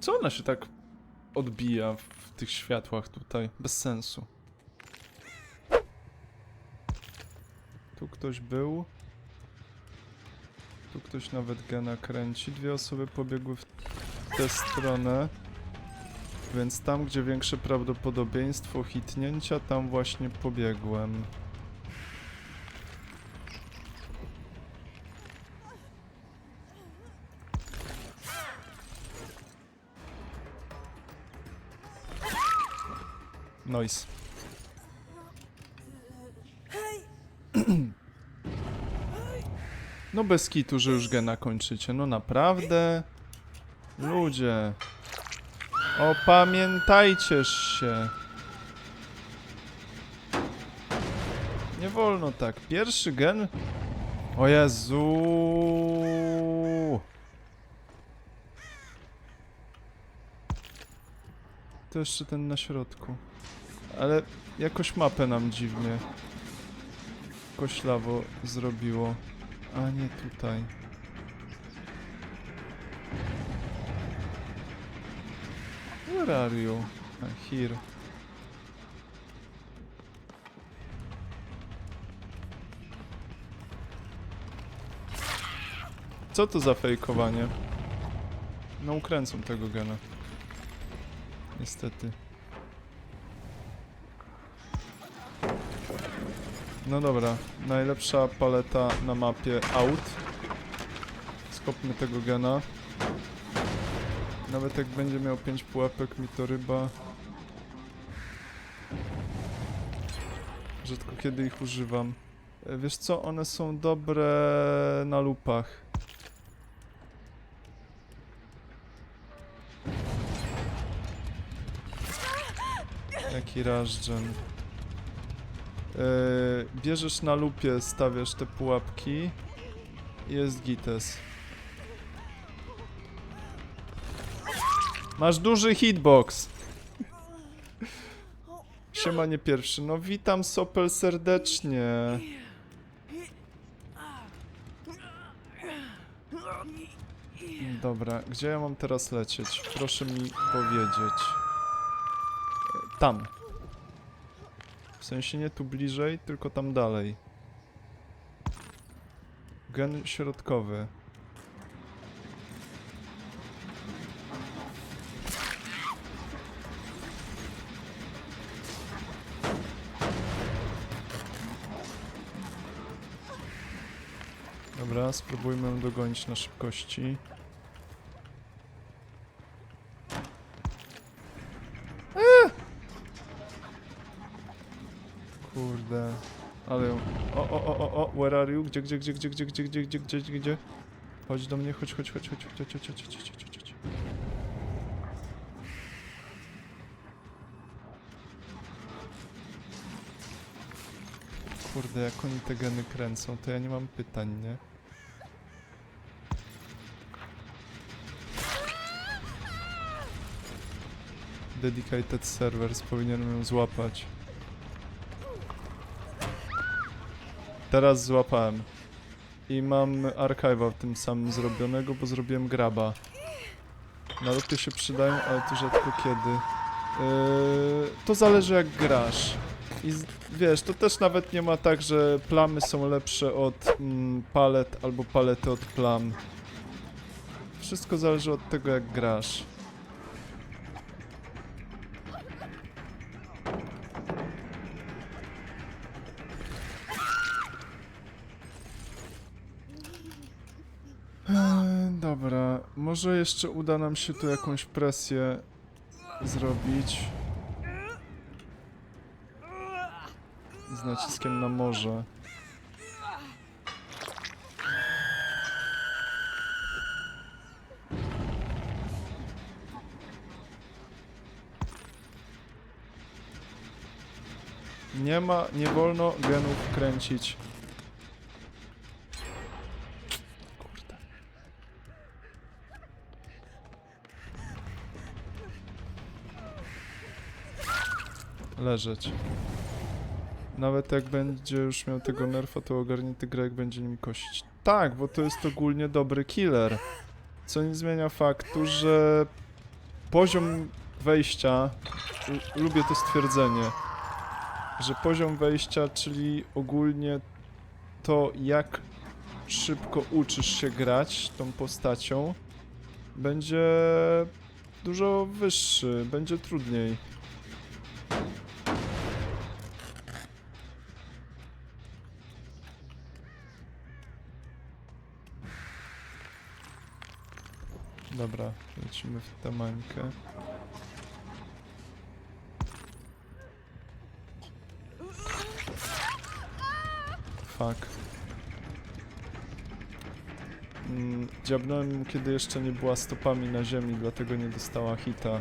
Co ona się tak odbija w tych światłach tutaj? Bez sensu. Tu ktoś był. Tu ktoś nawet gena kręci. Dwie osoby pobiegły w tę stronę. Więc tam, gdzie większe prawdopodobieństwo hitnięcia, tam właśnie pobiegłem. Noise. No bez kitu, że już gena kończycie. No naprawdę. Ludzie. Opamiętajcież się. Nie wolno tak. Pierwszy gen. O Jezu. To jeszcze ten na środku. Ale jakoś mapę nam dziwnie koślawo zrobiło. A nie tutaj. Where are you? A, here. Co to za fejkowanie? No ukręcą tego gena. Niestety. No dobra, najlepsza paleta na mapie out. Skopmy tego gena. Nawet jak będzie miał 5 pułapek, mi to ryba. Rzadko kiedy ich używam. E, Wiesz co, one są dobre na lupach. Jaki rażdżen. Yy, bierzesz na lupie, stawiasz te pułapki. Jest gites. Masz duży hitbox. Siema nie pierwszy. No witam Sopel serdecznie. Dobra, gdzie ja mam teraz lecieć? Proszę mi powiedzieć. E, Tam. W sensie nie tu bliżej, tylko tam dalej. Gen środkowy. Dobra, spróbujmy dogonić na szybkości. Kurde. Ale. O, o, o, o, o, where are you? Gdzie, gdzie, gdzie, gdzie, gdzie, gdzie, gdzie, gdzie, gdzie, gdzie, gdzie? Chodź do mnie, chodź, chodź, chodź, chodź, chodź, chodź, chodź, chodź, chodź, chodź, chodź. Kurde, jak oni te geny kręcą, to ja nie mam pytań, nie? Dedicated servers, powinienem ją złapać. Teraz złapałem. I mam archive'a tym samym zrobionego, bo zrobiłem graba. Naluty się przydają, ale to rzadko kiedy. Yy, to zależy jak grasz. I wiesz, to też nawet nie ma tak, że plamy są lepsze od mm, palet albo palety od plam. Wszystko zależy od tego jak grasz. Może jeszcze uda nam się tu jakąś presję zrobić. Z naciskiem na morze. Nie ma, nie wolno genów kręcić. Leżeć. Nawet jak będzie już miał tego nerfa, to ogarnięty grek będzie nim kosić. Tak, bo to jest ogólnie dobry killer. Co nie zmienia faktu, że poziom wejścia, lubię to stwierdzenie, że poziom wejścia, czyli ogólnie to jak szybko uczysz się grać tą postacią, będzie dużo wyższy, będzie trudniej. Dobra, lecimy w tę mańkę. Fuck. Mm, Dziabnąłem kiedy jeszcze nie była stopami na ziemi, dlatego nie dostała hita.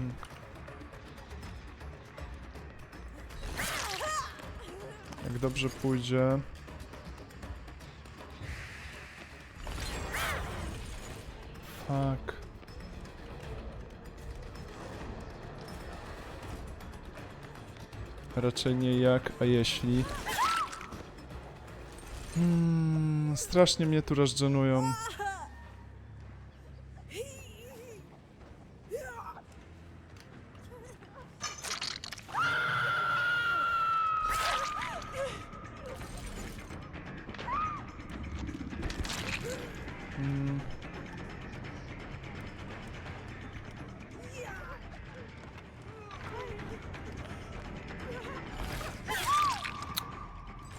Mm. Jak dobrze pójdzie. Fuck. Raczej nie jak, a jeśli. Hmm, strasznie mnie tu rozgenują.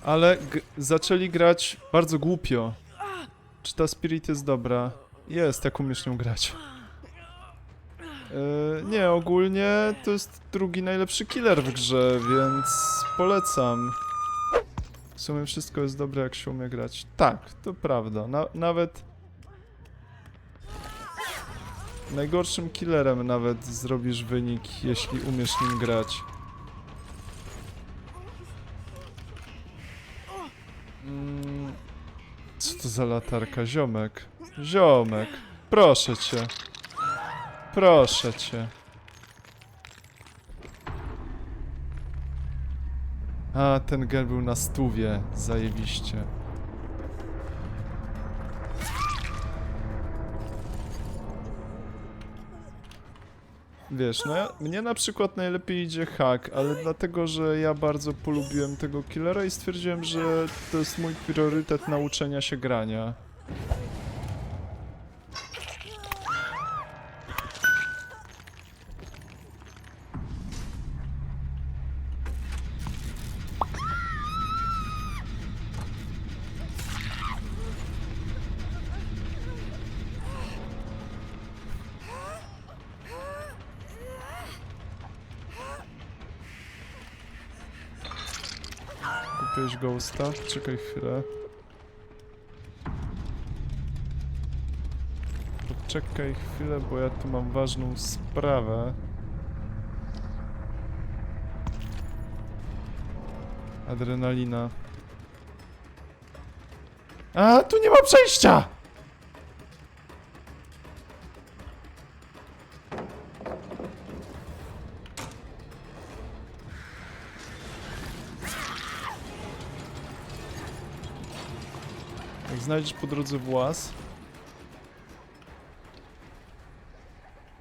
Ale zaczęli grać bardzo głupio. Czy ta Spirit jest dobra? Jest, jak umiesz nią grać. Yy, nie, ogólnie to jest drugi najlepszy killer w grze, więc polecam. W sumie wszystko jest dobre, jak się umie grać. Tak, to prawda. Na, nawet najgorszym killerem nawet zrobisz wynik, jeśli umiesz nim grać. Mm, Co to za latarka? Ziomek. Ziomek. Proszę cię. Proszę cię. A, ten gen był na stówie. Zajebiście. Wiesz, no ja, mnie na przykład najlepiej idzie hack, ale dlatego, że ja bardzo polubiłem tego killera i stwierdziłem, że to jest mój priorytet nauczenia się grania. Kupiłeś ghosta? Czekaj chwilę. Poczekaj chwilę, bo ja tu mam ważną sprawę. Adrenalina. A, tu nie ma przejścia! Jak znajdziesz po drodze włas,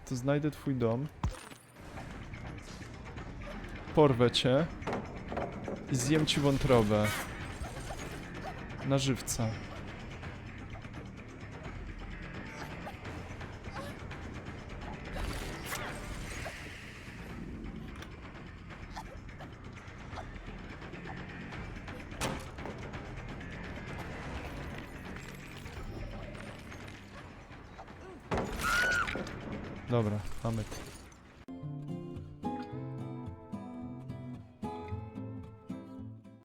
to znajdę twój dom, porwę cię i zjem ci wątrobę. Na żywca. Dobra, mamy.